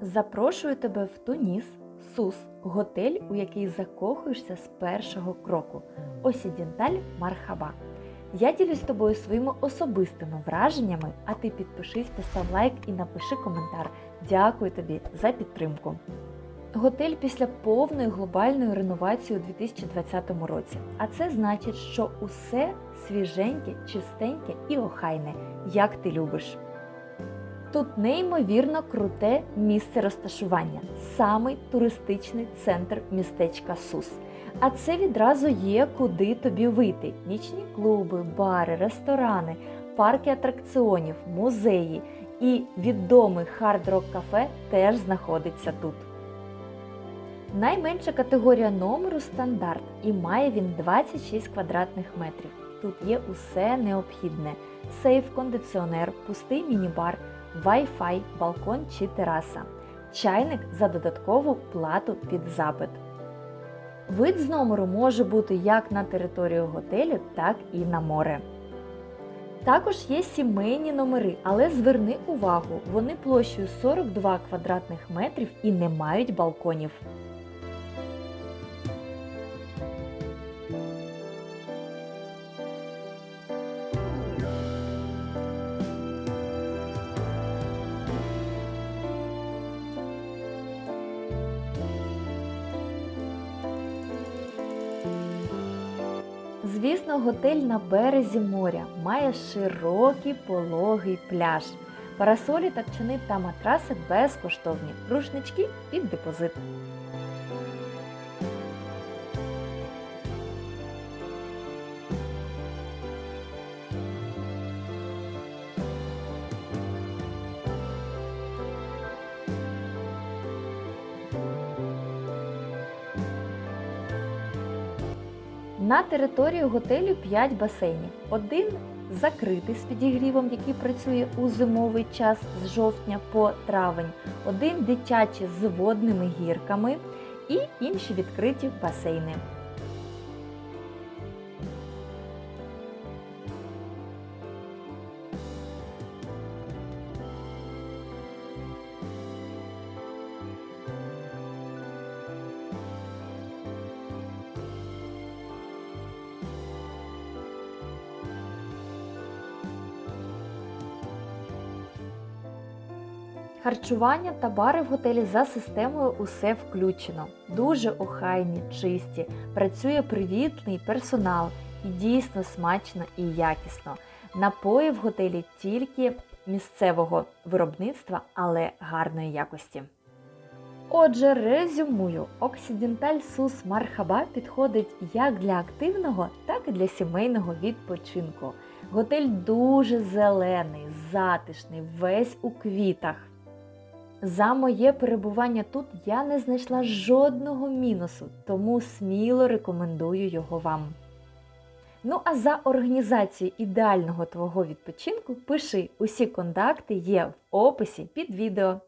Запрошую тебе в Туніс, Сус, готель, у який закохуєшся з першого кроку. Осідінталь Мархаба. Я ділюсь з тобою своїми особистими враженнями, а ти підпишись, постав лайк і напиши коментар. Дякую тобі за підтримку. Готель після повної глобальної реновації у 2020 році. А це значить, що усе свіженьке, чистеньке і охайне, як ти любиш. Тут неймовірно круте місце розташування, самий туристичний центр містечка Сус. А це відразу є куди тобі вийти: нічні клуби, бари, ресторани, парки атракціонів, музеї і відомий хард-рок кафе теж знаходиться тут. Найменша категорія номеру стандарт і має він 26 квадратних метрів. Тут є усе необхідне: сейф, кондиціонер, пустий міні-бар, Wi-Fi, балкон чи тераса, чайник за додаткову плату під запит. Вид з номеру може бути як на територію готелю, так і на море. Також є сімейні номери, але зверни увагу, вони площею 42 квадратних метрів і не мають балконів. Звісно, готель на березі моря має широкий пологий пляж. Парасолі, тапчани та матраси безкоштовні, рушнички під депозит. На територію готелю 5 басейнів. Один закритий з підігрівом, який працює у зимовий час з жовтня по травень, один дитячий з водними гірками і інші відкриті басейни. Харчування та бари в готелі за системою усе включено. Дуже охайні, чисті, працює привітний персонал і дійсно смачно і якісно. Напої в готелі тільки місцевого виробництва, але гарної якості. Отже, резюмую, Оксиденталь Сус Мархаба підходить як для активного, так і для сімейного відпочинку. Готель дуже зелений, затишний, весь у квітах. За моє перебування тут я не знайшла жодного мінусу, тому сміло рекомендую його вам. Ну а за організацію ідеального твого відпочинку пиши усі контакти є в описі під відео.